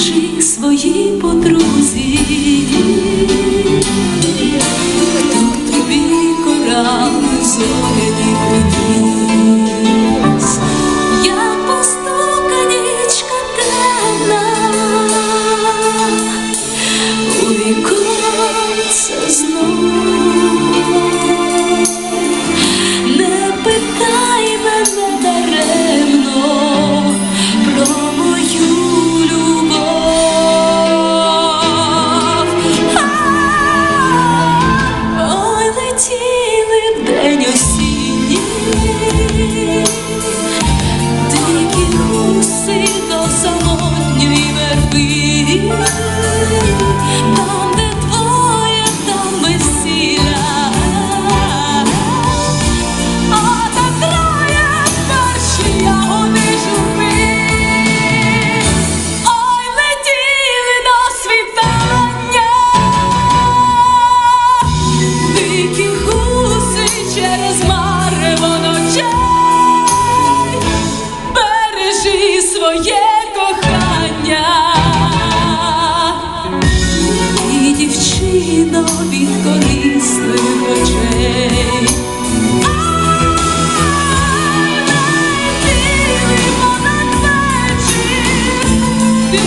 скажи своїй подрузі, тут тобі корал зоряні приніс, як пастука нічка темна, у віконце знов. дівчино від корисних очей. Ти лимонад вечір, ти